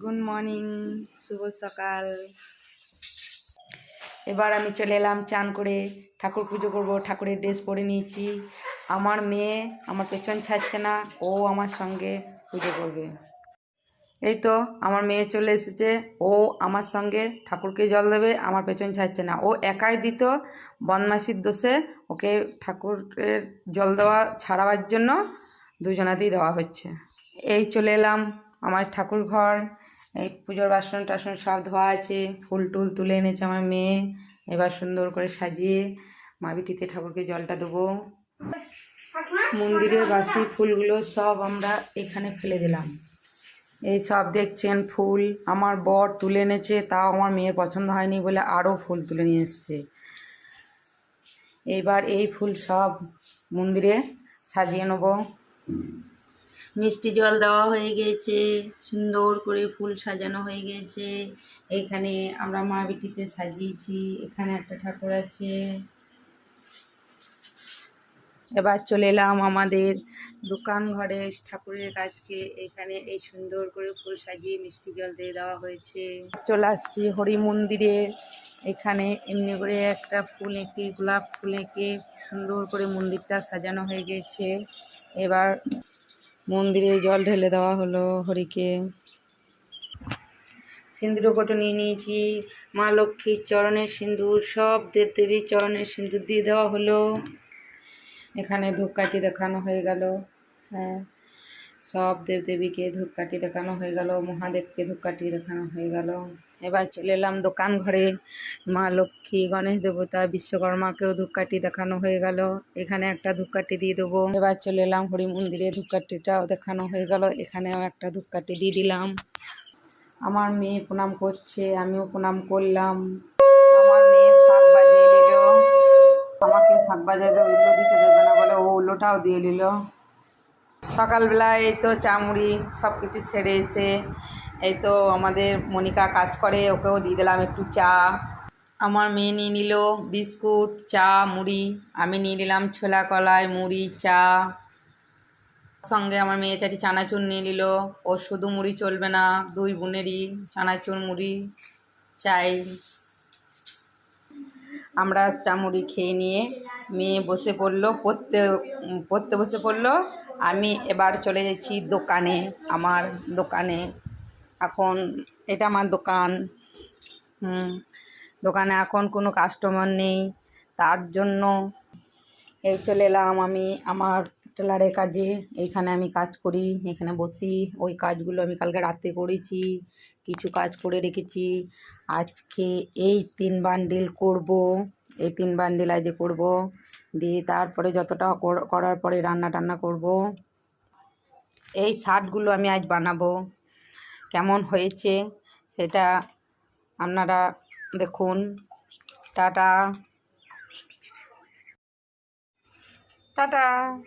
Good morning শুভ সকাল। এবার আমি চলে এলাম চান করে, ঠাকুর পুজো করব, ঠাকুরের ড্রেস পরে নিয়েছি। আমার মেয়ে আমার পেছন ছাড়ছে না, ও আমার সঙ্গে পুজো করবে। এই তো আমার মেয়ে চলে এসেছে, ও আমার সঙ্গে ঠাকুরকে জল দেবে, আমার পেছন ছাড়ছে না। ও একাই দিত বদমাসির দোষে, ওকে ঠাকুরের জল দেওয়া ছাড়াবার জন্য দুজনাতেই দেওয়া হচ্ছে। এই চলে এলাম আমার ঠাকুর ঘর এই পুজোর বাসন টাসন সব ধোয়া আছে, ফুল টুল তুলে এনেছে আমার মেয়ে। এবার সুন্দর করে সাজিয়ে মাবিটিতে ঠাকুরকে জলটা দেবো। মন্দিরের বাসি ফুলগুলো সব আমরা এখানে ফেলে দিলাম। এই সব দেখছেন ফুল। আমার বর তুলে এনেছে, তাও আমার মেয়ের পছন্দ হয়নি বলে আরও ফুল তুলে নিয়ে এসছে। এইবার এই ফুল সব মন্দিরে সাজিয়ে নেব। মিষ্টি জল দেওয়া হয়ে গেছে, সুন্দর করে ফুল সাজানো হয়ে গেছে। এখানে আমরা মা বিটিতে সাজিয়েছি, এখানে একটা ঠাকুর আছে। এবার চলে এলাম আমাদের দোকান ঘরে, ঠাকুরের কাজকে। এখানে এই সুন্দর করে ফুল সাজিয়ে মিষ্টি জল দিয়ে দেওয়া হয়েছে। চলে আসছি হরি মন্দিরে। এখানে এমনি করে একটা ফুল এঁকে, গোলাপ ফুল এঁকে সুন্দর করে মন্দিরটা সাজানো হয়ে গেছে। এবার মন্দিরে জল ঢেলে দেওয়া হলো হরিকে। সিঁদুর কটো নিয়ে নিয়েছি। মা লক্ষ্মীর চরণের সিঁদুর, সব দেবদেবীর চরণের সিঁদুর দিয়ে দেওয়া হলো। এখানে ধূপকাঠি দেখানো হয়ে গেল। হ্যাঁ। সব দেবদেবীকে ধূপকাঠি দেখানো হয়ে গেল, মহাদেবকে ধূপকাঠি দেখানো হয়ে গেল। এবার চলে এলাম দোকান ঘরে। মা লক্ষ্মী, গণেশ দেবতা, বিশ্বকর্মাকেও ধূপকাঠি দেখানো হয়ে গেল। এখানে একটা ধূপকাঠি দিয়ে দেবো। এবার চলে এলাম হরি মন্দিরে, ধূপকাঠিটাও দেখানো হয়ে গেল। এখানেও একটা ধূপকাঠি দিয়ে দিলাম। আমার মেয়ে প্রণাম করছে, আমিও প্রণাম করলাম। আমার মেয়ে শাক বাজিয়ে নিল। আমাকে শাক বাজাতে উল্লো দিতে দেবে না বলে ও উল্লোটাও দিয়ে নিল। সকালবেলা এই তো চামড়ি সব কিছু সেরে এসে, এই তো আমাদের মনিকা কাজ করে, ওকেও দিয়ে দিলাম একটু চা। আমার মেয়ে নিয়ে নিল বিস্কুট, চা, মুড়ি। আমি নিয়ে নিলাম ছোলা কলাই, মুড়ি, চা। সঙ্গে আমার মেয়ে চাটি চানাচুর নিয়ে নিল। ও শুধু মুড়ি চলবে না, দুই বোনেরই চানাচুর, মুড়ি, চাই। আমরা চামড়ি খেয়ে নিয়ে মেয়ে বসে পড়ল, পড়তে পড়তে বসে পড়ল। আমি এবার চলে যাচ্ছি দোকানে, আমার দোকানে। এখন এটা আমার দোকান। হুম, দোকানে এখন কোনো কাস্টমার নেই। তার জন্য এই চলে এলাম আমি আমার টেলারের কাজে এইখানে আমি কাজ করি, এখানে বসি, ওই কাজগুলো আমি কালকে রাতে করেছি, কিছু কাজ করে রেখেছি। আজকে এই তিন বান্ডিল করব, এই তিন বান্ডিল আজকে করব, দিয়ে তারপরে যতটা কর- করার পরে রান্না টান্না করব। এই শার্টগুলো আমি আজ বানাবো। কেমন হয়েছে সেটা আপনারা দেখুন। টাটা। টাটা।